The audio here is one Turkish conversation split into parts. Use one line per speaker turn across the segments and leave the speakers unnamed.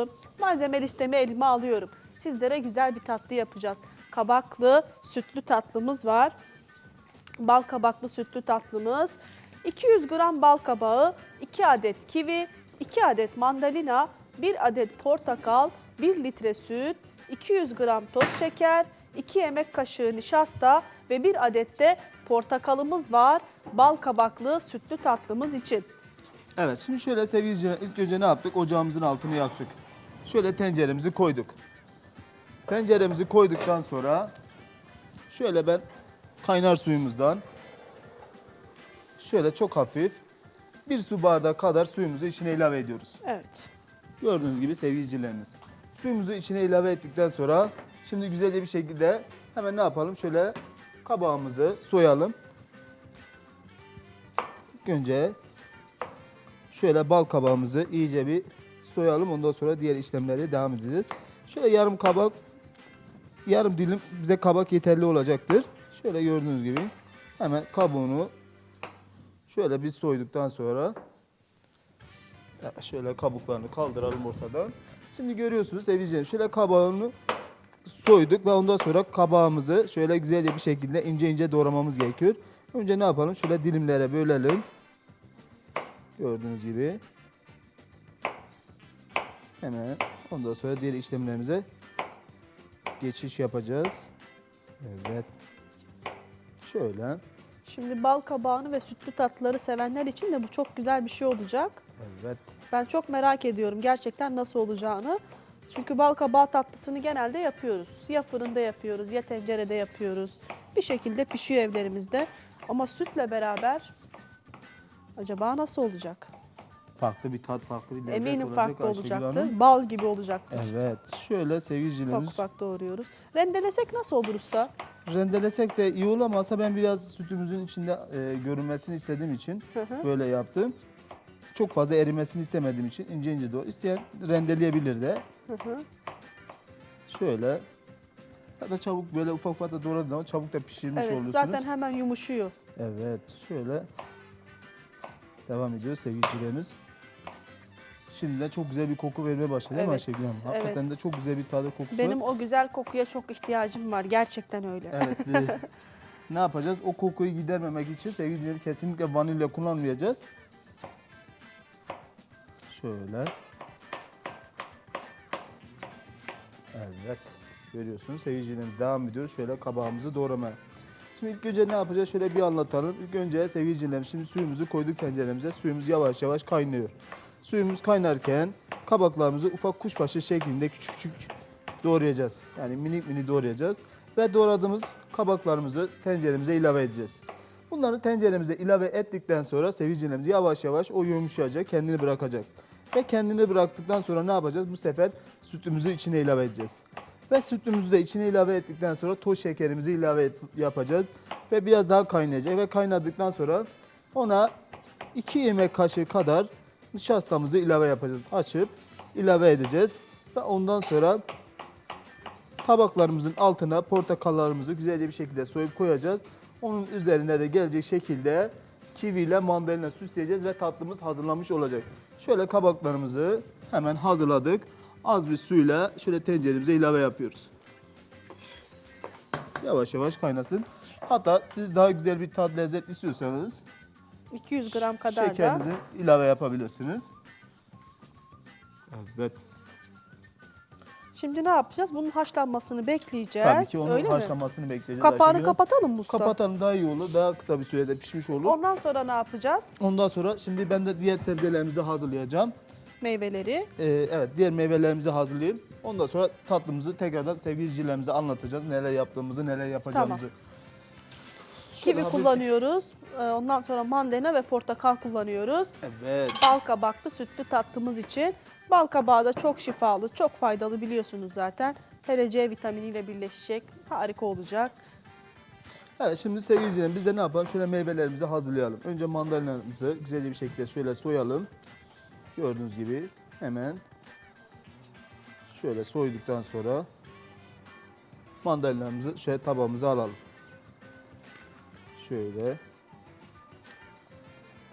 yapalım? Malzeme listemi elime alıyorum. Sizlere güzel bir tatlı yapacağız. Kabaklı, sütlü tatlımız var. Bal kabaklı sütlü tatlımız. 200 gram bal kabağı, 2 adet kivi, 2 adet mandalina, 1 adet portakal, 1 litre süt, 200 gram toz şeker, 2 yemek kaşığı nişasta ve 1 adet de portakalımız var. Bal kabaklı sütlü tatlımız için.
Evet şimdi şöyle sevgili ilk önce ne yaptık? Ocağımızın altını yaktık. Şöyle tenceremizi koyduk. Tenceremizi koyduktan sonra şöyle ben kaynar suyumuzdan şöyle çok hafif bir su bardağı kadar suyumuzu içine ilave ediyoruz.
Evet.
Gördüğünüz gibi sevgili izleyicilerimiz. Suyumuzu içine ilave ettikten sonra şimdi güzelce bir şekilde hemen ne yapalım? Şöyle kabağımızı soyalım. İlk önce şöyle bal kabağımızı iyice bir soyalım. Ondan sonra diğer işlemlere devam edeceğiz. Şöyle yarım kabak, yarım dilim bize kabak yeterli olacaktır. Şöyle gördüğünüz gibi hemen kabuğunu şöyle bir soyduktan sonra Şöyle kabuklarını kaldıralım ortadan. Şimdi görüyorsunuz izleyicilerim, Şöyle kabağını soyduk ve ondan sonra kabağımızı şöyle güzelce bir şekilde ince ince doğramamız gerekiyor. Önce ne yapalım? Şöyle dilimlere bölelim. Gördüğünüz gibi. Hemen ondan sonra diğer işlemlerimize geçiş yapacağız. Evet. Şöyle.
Şimdi bal kabağını ve sütlü tatlıları sevenler için de bu çok güzel bir şey olacak.
Evet.
Ben çok merak ediyorum gerçekten nasıl olacağını. Çünkü bal kabağı tatlısını genelde yapıyoruz. Ya fırında yapıyoruz ya tencerede yapıyoruz. Bir şekilde pişiyor evlerimizde. Ama sütle beraber acaba nasıl olacak?
Farklı bir tat, farklı bir lezzet
Eminim
olacak
farklı
Ayşegül
olacaktır.
Hanım.
Bal gibi olacaktır.
Evet. Şöyle sevgili
Ufak ufak doğruyoruz. Rendelesek nasıl olur usta?
Rendelesek de iyi olamazsa ben biraz sütümüzün içinde e, görünmesini istediğim için
Hı hı.
böyle yaptım. Çok fazla erimesini istemediğim için ince ince doğru. İsteyen rendeleyebilir de.
Hı hı.
Şöyle. Zaten çabuk böyle ufak ufak da doğradığınız zaman çabuk da pişirmiş
Evet
oluyorsunuz.
zaten hemen yumuşuyor.
Evet şöyle devam ediyor sevgilicilerimiz. Şimdiden çok güzel bir koku vermeye başladı değil mi
Evet,
Ayşegül Hanım? Hakikaten
evet.
de çok güzel bir tadı kokusu
Benim
var.
o güzel kokuya çok ihtiyacım var. Gerçekten öyle.
Evet. e, ne yapacağız? O kokuyu gidermemek için sevgilicileri kesinlikle vanilya kullanmayacağız. Şöyle. Evet. Görüyorsunuz sevgilicilerimiz devam ediyor. Şöyle kabağımızı doğramaya. Şimdi ilk önce ne yapacağız? Şöyle bir anlatalım. İlk önce sevgilicilerimiz şimdi suyumuzu koyduk tenceremize. Suyumuz yavaş yavaş kaynıyor. Suyumuz kaynarken kabaklarımızı ufak kuşbaşı şeklinde küçük küçük doğrayacağız. Yani minik mini doğrayacağız. Ve doğradığımız kabaklarımızı tenceremize ilave edeceğiz. Bunları tenceremize ilave ettikten sonra sevgilicilerimiz yavaş yavaş o yumuşayacak, kendini bırakacak. Ve kendini bıraktıktan sonra ne yapacağız? Bu sefer sütümüzü içine ilave edeceğiz. Ve sütümüzü de içine ilave ettikten sonra toz şekerimizi ilave yapacağız. Ve biraz daha kaynayacak. Ve kaynadıktan sonra ona 2 yemek kaşığı kadar nişastamızı ilave yapacağız. Açıp ilave edeceğiz. Ve ondan sonra tabaklarımızın altına portakallarımızı güzelce bir şekilde soyup koyacağız. Onun üzerine de gelecek şekilde kivi ile mandalina süsleyeceğiz ve tatlımız hazırlanmış olacak. Şöyle kabaklarımızı hemen hazırladık. Az bir suyla şöyle tenceremize ilave yapıyoruz. Yavaş yavaş kaynasın. Hatta siz daha güzel bir tat lezzet istiyorsanız
200 gram kadar da
şekerinizi ilave yapabilirsiniz. Evet.
Şimdi ne yapacağız? Bunun haşlanmasını bekleyeceğiz.
Tabii ki onun
Öyle mi?
haşlamasını bekleyeceğiz.
Kapağını
Ayşegül Hanım.
kapatalım mı usta?
Kapatalım daha iyi olur. Daha kısa bir sürede pişmiş olur.
Ondan sonra ne yapacağız?
Ondan sonra şimdi ben de diğer sebzelerimizi hazırlayacağım.
Meyveleri.
Ee, evet diğer meyvelerimizi hazırlayayım. Ondan sonra tatlımızı tekrardan sevgili izleyicilerimize anlatacağız. Neler yaptığımızı, neler yapacağımızı.
Kivi kullanıyoruz. Ee, Ondan sonra mandalina ve portakal kullanıyoruz.
Evet.
Bal kabaklı sütlü tatlımız için. Bal kabağı da çok şifalı, çok faydalı biliyorsunuz zaten. Hele C vitaminiyle birleşecek. Harika olacak.
Evet şimdi sevgili biz de ne yapalım? Şöyle meyvelerimizi hazırlayalım. Önce mandalinamızı güzelce bir şekilde şöyle soyalım. Gördüğünüz gibi hemen şöyle soyduktan sonra mandalinamızı şöyle tabağımıza alalım. Şöyle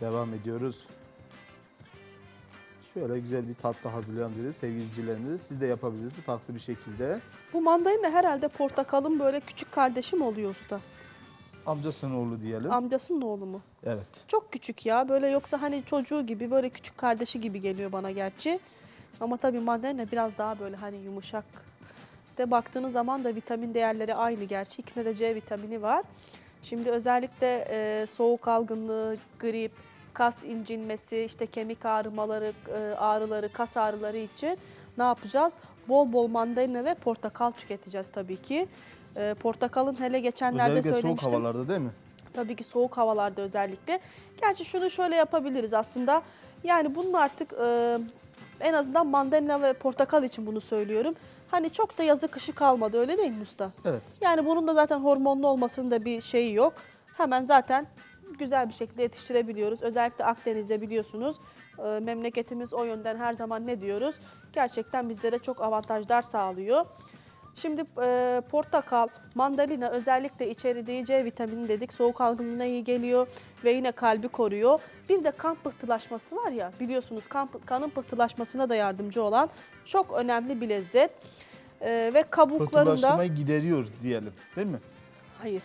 devam ediyoruz. Şöyle güzel bir tatlı hazırlayalım dedim sevgilicilerimize. Siz de yapabilirsiniz farklı bir şekilde.
Bu mandalina herhalde portakalın böyle küçük kardeşi mi oluyor usta?
Amcasının oğlu diyelim.
Amcasının oğlu mu?
evet.
Çok küçük ya. Böyle yoksa hani çocuğu gibi böyle küçük kardeşi gibi geliyor bana gerçi. Ama tabii mandalina biraz daha böyle hani yumuşak. De baktığınız zaman da vitamin değerleri aynı gerçi. İkisinde de C vitamini var. Şimdi özellikle e, soğuk algınlığı, grip, kas incinmesi, işte kemik ağrımaları, e, ağrıları, kas ağrıları için ne yapacağız? Bol bol mandalina ve portakal tüketeceğiz tabii ki. E, portakalın hele geçenlerde
Özellikle soğuk
söylemiştim.
havalarda değil mi?
Tabii ki soğuk havalarda özellikle. Gerçi şunu şöyle yapabiliriz aslında. Yani bunun artık e, en azından mandalina ve portakal için bunu söylüyorum. Hani çok da yazı kışı kalmadı öyle değil mi usta?
Evet.
Yani bunun da zaten hormonlu olmasının da bir şeyi yok. Hemen zaten güzel bir şekilde yetiştirebiliyoruz. Özellikle Akdeniz'de biliyorsunuz e, memleketimiz o yönden her zaman ne diyoruz? Gerçekten bizlere çok avantajlar sağlıyor. Şimdi e, portakal, mandalina özellikle içerdiği C vitamini dedik. Soğuk algınlığına iyi geliyor ve yine kalbi koruyor. Bir de kan pıhtılaşması var ya biliyorsunuz kan, kanın pıhtılaşmasına da yardımcı olan çok önemli bir lezzet. E, ve kabuklarında...
Gideriyor diyelim değil mi?
Hayır.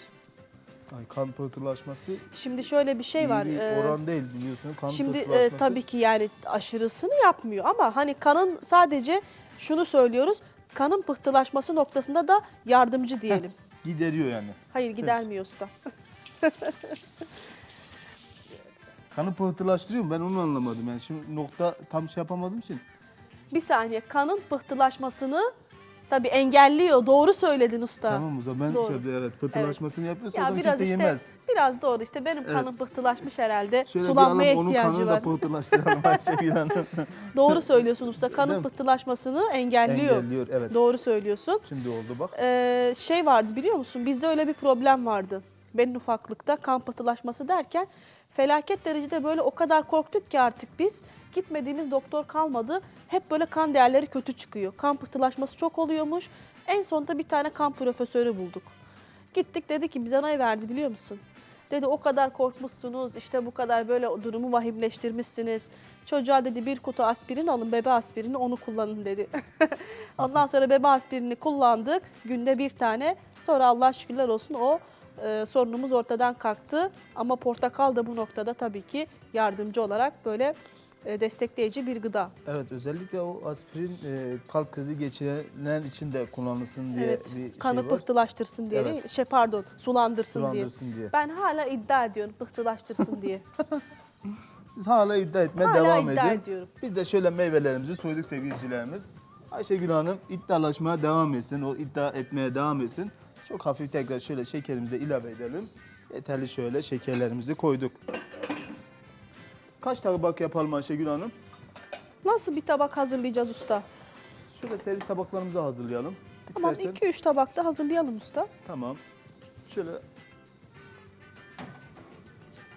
Ay, kan pıhtılaşması
Şimdi şöyle bir şey var.
bir
e,
oran değil biliyorsun. Kan
Şimdi e, tabii ki yani aşırısını yapmıyor ama hani kanın sadece şunu söylüyoruz. Kanın pıhtılaşması noktasında da yardımcı diyelim.
Gideriyor yani.
Hayır gidermiyor usta.
Kanı pıhtılaştırıyor mu? Ben onu anlamadım. Yani şimdi nokta tam şey yapamadığım için.
Bir saniye kanın pıhtılaşmasını tabii engelliyor. Doğru söyledin usta.
Tamam o zaman
Doğru.
yapayım, evet pıhtılaşmasını yapıyorsa o
Ya
zaman
biraz
kimse
işte
yemez.
biraz doğru işte benim kanım
Evet.
pıhtılaşmış herhalde.
Şöyle
Sulanmaya
alalım onun
ihtiyacı
kanını
var.
da pıhtılaştıralım Ayşegül Hanım.
Doğru söylüyorsun usta. Kanın pıhtılaşmasını engelliyor.
Engelliyor evet.
Doğru söylüyorsun.
Şimdi oldu bak.
Ee, şey vardı biliyor musun? Bizde öyle bir problem vardı. Benim ufaklıkta kan pıhtılaşması derken felaket derecede böyle o kadar korktuk ki artık biz gitmediğimiz doktor kalmadı. Hep böyle kan değerleri kötü çıkıyor. Kan pıhtılaşması çok oluyormuş. En sonunda bir tane kan profesörü bulduk. Gittik dedi ki bize ne verdi biliyor musun? Dedi o kadar korkmuşsunuz işte bu kadar böyle durumu vahimleştirmişsiniz. Çocuğa dedi bir kutu aspirin alın bebe aspirini onu kullanın dedi. Ondan sonra bebe aspirini kullandık günde bir tane. Sonra Allah şükürler olsun o e, sorunumuz ortadan kalktı. Ama portakal da bu noktada tabii ki yardımcı olarak böyle destekleyici bir gıda.
Evet özellikle o aspirin e, kalp krizi geçirenler için de kullanılsın diye
evet.
bir
Kanı
şey var.
pıhtılaştırsın diye.
Evet.
Şey pardon sulandırsın, diye.
Sulandırsın diye.
Ben hala iddia ediyorum pıhtılaştırsın diye.
Siz hala iddia etmeye
Hala
devam
iddia
edin.
ediyorum.
Biz de şöyle meyvelerimizi soyduk sevgilicilerimiz. Ayşegül Hanım iddialaşmaya devam etsin. O iddia etmeye devam etsin. Çok hafif tekrar şöyle şekerimizi ilave edelim. Yeterli şöyle şekerlerimizi koyduk. Kaç tabak yapalım Ayşegül Hanım?
Nasıl bir tabak hazırlayacağız usta?
Şöyle servis tabaklarımızı hazırlayalım.
Tamam
İstersen.
2-3 tabakta hazırlayalım usta.
Tamam. Şöyle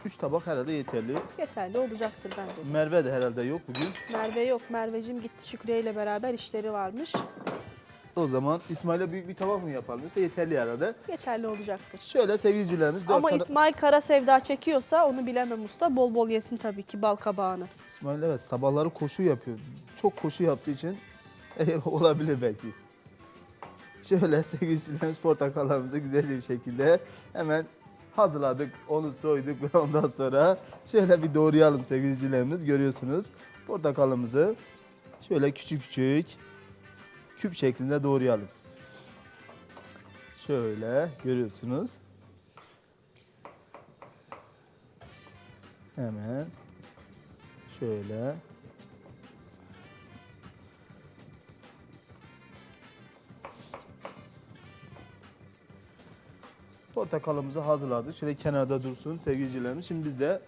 3 tabak herhalde yeterli.
Yeterli olacaktır bence.
Merve de herhalde yok bugün.
Merve yok. Merveciğim gitti Şükriye ile beraber işleri varmış.
O zaman İsmail'e büyük bir tabak mı yapalım? Yoksa yeterli herhalde.
Yeterli olacaktır.
Şöyle sevgilicilerimiz dört
Ama
tane-
İsmail kara sevda çekiyorsa onu bilemem usta. Bol bol yesin tabii ki bal kabağını.
İsmail evet sabahları koşu yapıyor. Çok koşu yaptığı için olabilir belki. Şöyle sevgilicilerimiz portakallarımızı güzelce bir şekilde hemen hazırladık. Onu soyduk ve ondan sonra şöyle bir doğrayalım sevgilicilerimiz. Görüyorsunuz portakalımızı şöyle küçük küçük küp şeklinde doğrayalım. Şöyle görüyorsunuz. Hemen şöyle Portakalımızı hazırladık. Şöyle kenarda dursun sevgilicilerimiz. Şimdi biz de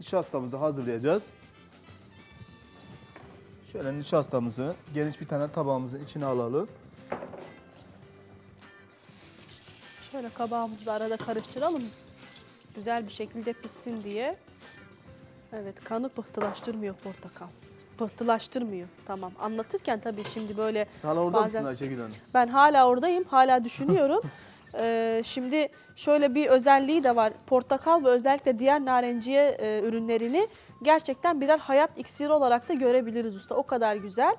nişastamızı hazırlayacağız. Şöyle nişastamızı geniş bir tane tabağımızın içine alalım.
Şöyle kabağımızı da arada karıştıralım. Güzel bir şekilde pişsin diye. Evet kanı pıhtılaştırmıyor portakal. Pıhtılaştırmıyor. Tamam. Anlatırken tabii şimdi böyle
Hala orada
Bazen-
mısın Ayşegül Hanım?
ben hala oradayım. Hala düşünüyorum. Ee, şimdi şöyle bir özelliği de var. Portakal ve özellikle diğer narenciye e, ürünlerini gerçekten birer hayat iksiri olarak da görebiliriz usta. O kadar güzel.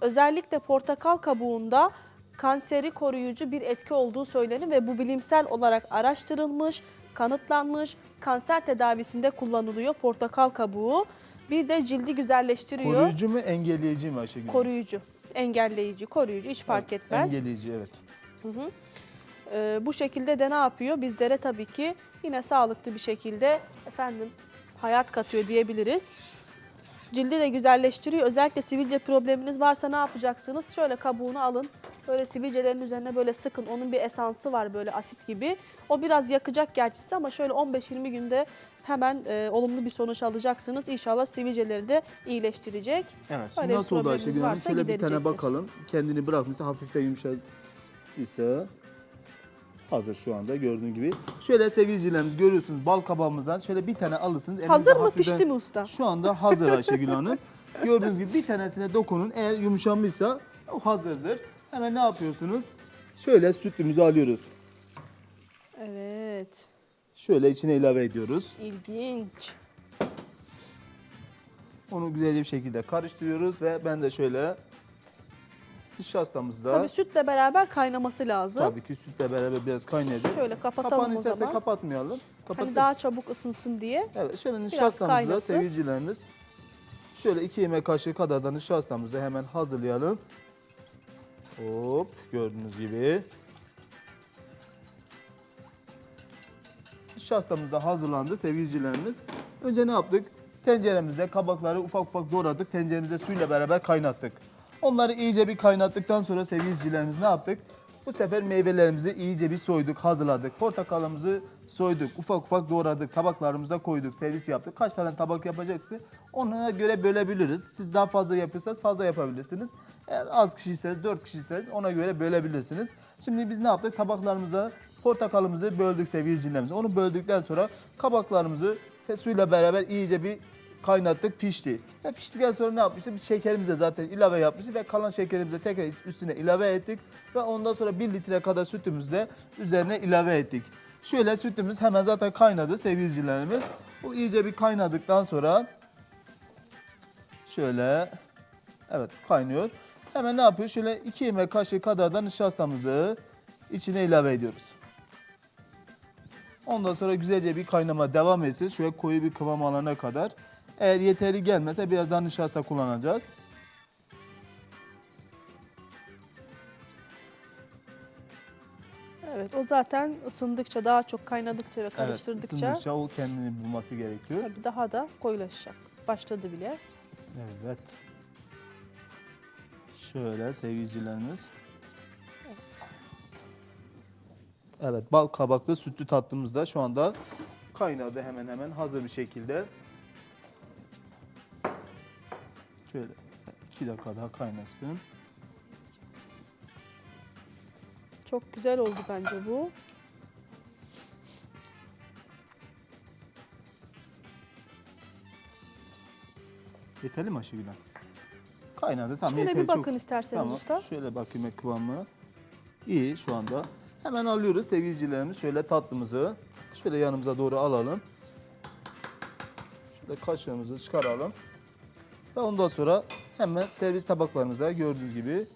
Özellikle portakal kabuğunda kanseri koruyucu bir etki olduğu söylenir ve bu bilimsel olarak araştırılmış, kanıtlanmış. Kanser tedavisinde kullanılıyor portakal kabuğu. Bir de cildi güzelleştiriyor.
Koruyucu mu engelleyici mi Ayşegül?
Koruyucu, engelleyici, koruyucu hiç fark etmez.
Engelleyici evet.
Ee, bu şekilde de ne yapıyor? Bizlere tabii ki yine sağlıklı bir şekilde efendim hayat katıyor diyebiliriz. Cildi de güzelleştiriyor. Özellikle sivilce probleminiz varsa ne yapacaksınız? Şöyle kabuğunu alın. Böyle sivilcelerin üzerine böyle sıkın. Onun bir esansı var böyle asit gibi. O biraz yakacak gerçi ama şöyle 15-20 günde hemen e, olumlu bir sonuç alacaksınız. İnşallah sivilceleri de iyileştirecek.
Evet. Şimdi nasıl oldu Ayşegül Hanım?
varsa
Şöyle bir tane bakalım. Kendini bırakmışsa hafif de yumuşadıysa hazır şu anda gördüğün gibi. Şöyle sevgilicilerimiz görüyorsunuz bal kabağımızdan şöyle bir tane alırsınız.
Hazır mı
hafiften-
pişti mi usta?
Şu anda hazır Ayşegül Hanım. Gördüğünüz gibi bir tanesine dokunun. Eğer yumuşamışsa o hazırdır. Hemen ne yapıyorsunuz? Şöyle sütümüzü alıyoruz.
Evet.
Şöyle içine ilave ediyoruz.
İlginç.
Onu güzelce bir şekilde karıştırıyoruz ve ben de şöyle nişastamızda
Tabii sütle beraber kaynaması lazım.
tabii ki sütle beraber biraz kaynayacak.
Şöyle kapatalım
Kapağını
o zaman.
kapatmayalım.
Hani
Kapatırız.
daha çabuk ısınsın diye.
Evet şöyle nişastamızı da
kaynasın.
sevgilicilerimiz şöyle iki yemek kaşığı kadar da nişastamızı hemen hazırlayalım. Hop gördüğünüz gibi. Nişastamız da hazırlandı sevgilicilerimiz. Önce ne yaptık? Tenceremizde kabakları ufak ufak doğradık. Tenceremize suyla beraber kaynattık. Onları iyice bir kaynattıktan sonra sevgilicilerimiz ne yaptık? Bu sefer meyvelerimizi iyice bir soyduk, hazırladık. Portakalımızı soyduk, ufak ufak doğradık, tabaklarımıza koyduk, servis yaptık. Kaç tane tabak yapacaksınız? Ona göre bölebiliriz. Siz daha fazla yapıyorsanız fazla yapabilirsiniz. Eğer az kişiyseniz, 4 kişiyseniz ona göre bölebilirsiniz. Şimdi biz ne yaptık? Tabaklarımıza portakalımızı böldük sevgilicilerimiz. Onu böldükten sonra kabaklarımızı suyla beraber iyice bir kaynattık, pişti. Ve piştikten sonra ne yapmıştık? Biz şekerimizi de zaten ilave yapmıştık ve kalan şekerimizi tekrar üstüne ilave ettik. Ve ondan sonra 1 litre kadar sütümüzü de üzerine ilave ettik. Şöyle sütümüz hemen zaten kaynadı sevgilicilerimiz. Bu iyice bir kaynadıktan sonra şöyle evet kaynıyor. Hemen ne yapıyor? Şöyle 2 yemek kaşığı kadar da nişastamızı içine ilave ediyoruz. Ondan sonra güzelce bir kaynama devam etsin. Şöyle koyu bir kıvam alana kadar. Eğer yeterli gelmezse biraz daha nişasta kullanacağız.
Evet o zaten ısındıkça daha çok kaynadıkça ve karıştırdıkça
Evet, ısındıkça o kendini bulması gerekiyor.
tabii daha da koyulaşacak. Başladı bile.
Evet. Şöyle sevgilicilerimiz.
Evet.
Evet bal kabaklı sütlü tatlımız da şu anda kaynadı hemen hemen hazır bir şekilde. Şöyle iki dakika daha kaynasın.
Çok güzel oldu bence bu.
Yeterli mi Ayşegül Hanım? Kaynadı tamam
Şöyle
yeterli.
bir
çok-
bakın isterseniz
Tamam.
usta.
Şöyle bakayım kıvamı. İyi şu anda. Hemen alıyoruz sevgilicilerimiz. Şöyle tatlımızı şöyle yanımıza doğru alalım. Şöyle kaşığımızı çıkaralım. Ve ondan sonra hemen servis tabaklarımıza gördüğünüz gibi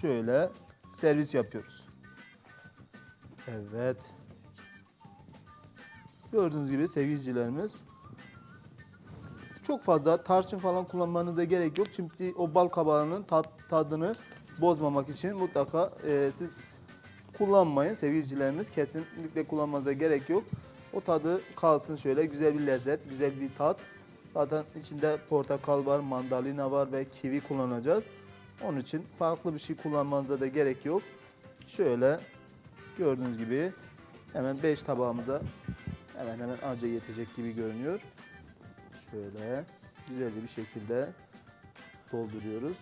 şöyle servis yapıyoruz. Evet. Gördüğünüz gibi sevgilicilerimiz çok fazla tarçın falan kullanmanıza gerek yok. Çünkü o bal kabağının tat, tadını bozmamak için mutlaka e, siz kullanmayın sevgilicilerimiz. Kesinlikle kullanmanıza gerek yok. O tadı kalsın şöyle güzel bir lezzet, güzel bir tat. Zaten içinde portakal var, mandalina var ve kivi kullanacağız. Onun için farklı bir şey kullanmanıza da gerek yok. Şöyle gördüğünüz gibi hemen 5 tabağımıza hemen hemen anca yetecek gibi görünüyor. Şöyle güzelce bir şekilde dolduruyoruz.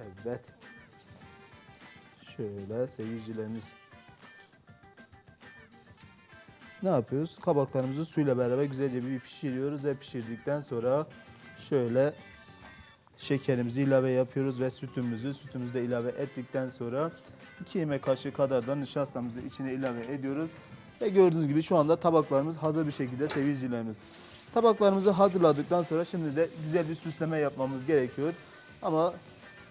Evet. Şöyle seyircilerimiz ne yapıyoruz? Kabaklarımızı suyla beraber güzelce bir pişiriyoruz ve pişirdikten sonra şöyle şekerimizi ilave yapıyoruz ve sütümüzü sütümüzü de ilave ettikten sonra 2 yemek kaşığı kadar da nişastamızı içine ilave ediyoruz. Ve gördüğünüz gibi şu anda tabaklarımız hazır bir şekilde sevgilicilerimiz. Tabaklarımızı hazırladıktan sonra şimdi de güzel bir süsleme yapmamız gerekiyor. Ama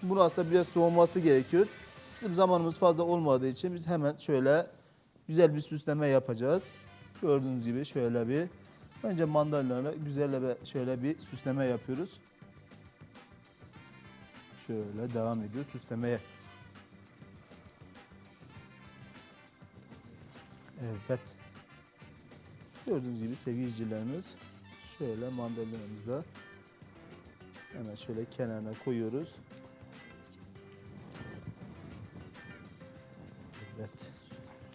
bunu aslında biraz soğuması gerekiyor. Bizim zamanımız fazla olmadığı için biz hemen şöyle güzel bir süsleme yapacağız. Gördüğünüz gibi şöyle bir önce mandalinalarla güzel bir şöyle bir süsleme yapıyoruz. Şöyle devam ediyor süslemeye. Evet. Gördüğünüz gibi sevgili izleyicilerimiz şöyle mandalinamıza hemen şöyle kenarına koyuyoruz. Evet.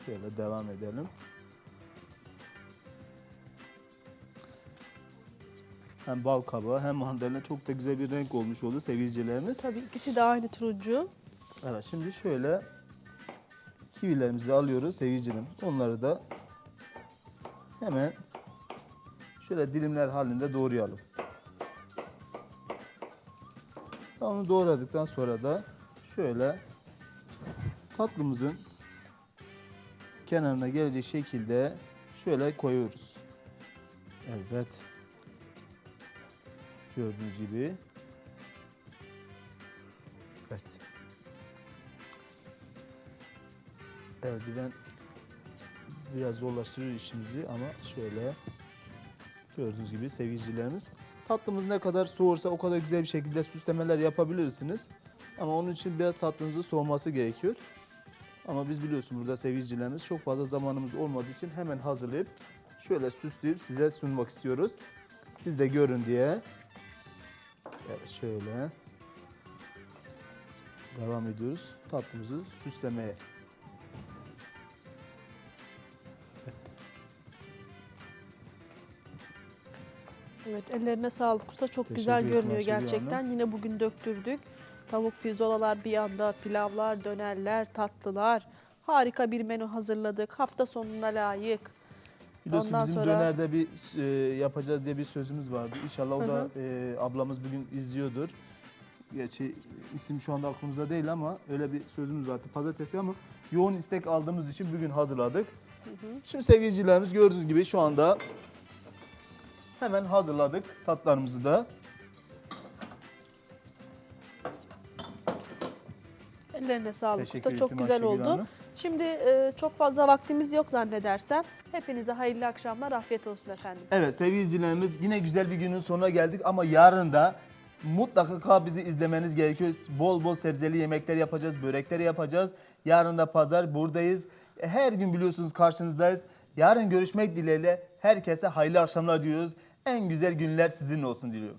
Şöyle devam edelim. Hem bal kabağı hem mandalina çok da güzel bir renk olmuş oldu sevgili izleyicilerimiz.
Tabii ikisi de aynı turuncu.
Evet şimdi şöyle kivilerimizi alıyoruz sevgilicilerim. Onları da hemen şöyle dilimler halinde doğrayalım. Onu doğradıktan sonra da şöyle tatlımızın kenarına gelecek şekilde şöyle koyuyoruz. Evet. Gördüğünüz gibi. Evet. Eldiven biraz zorlaştırıyor işimizi ama şöyle gördüğünüz gibi sevgilicilerimiz. Tatlımız ne kadar soğursa o kadar güzel bir şekilde süslemeler yapabilirsiniz. Ama onun için biraz tatlınızın soğuması gerekiyor. Ama biz biliyorsunuz burada sevgilicilerimiz çok fazla zamanımız olmadığı için hemen hazırlayıp şöyle süsleyip size sunmak istiyoruz. Siz de görün diye. Evet şöyle. Devam ediyoruz tatlımızı süslemeye.
Evet ellerine sağlık usta. Çok
Teşekkür
güzel görünüyor gerçekten. Yine bugün döktürdük. Tavuk pirzolalar bir yanda, pilavlar, dönerler, tatlılar. Harika bir menü hazırladık. Hafta sonuna layık.
Biliyorsun
Ondan
bizim
sonra-
dönerde bir e, yapacağız diye bir sözümüz vardı. İnşallah o
Hı
da
hı.
e, ablamız bugün izliyordur. Gerçi isim şu anda aklımızda değil ama öyle bir sözümüz vardı. Pazartesi ama yoğun istek aldığımız için bugün hazırladık. Şimdi sevgilicilerimiz gördüğünüz gibi şu anda hemen hazırladık tatlarımızı da.
Ellerine sağlık
Teşekkür
usta. Çok güzel
Ayşegül
oldu.
Hanım.
Şimdi e, çok fazla vaktimiz yok zannedersem. Hepinize hayırlı akşamlar. Afiyet olsun efendim.
Evet sevgili izleyicilerimiz yine güzel bir günün sonuna geldik ama yarın da mutlaka bizi izlemeniz gerekiyor. Bol bol sebzeli yemekler yapacağız, börekler yapacağız. Yarın da pazar buradayız. Her gün biliyorsunuz karşınızdayız. Yarın görüşmek dileğiyle herkese hayırlı akşamlar diliyoruz. En güzel günler sizin olsun diliyorum.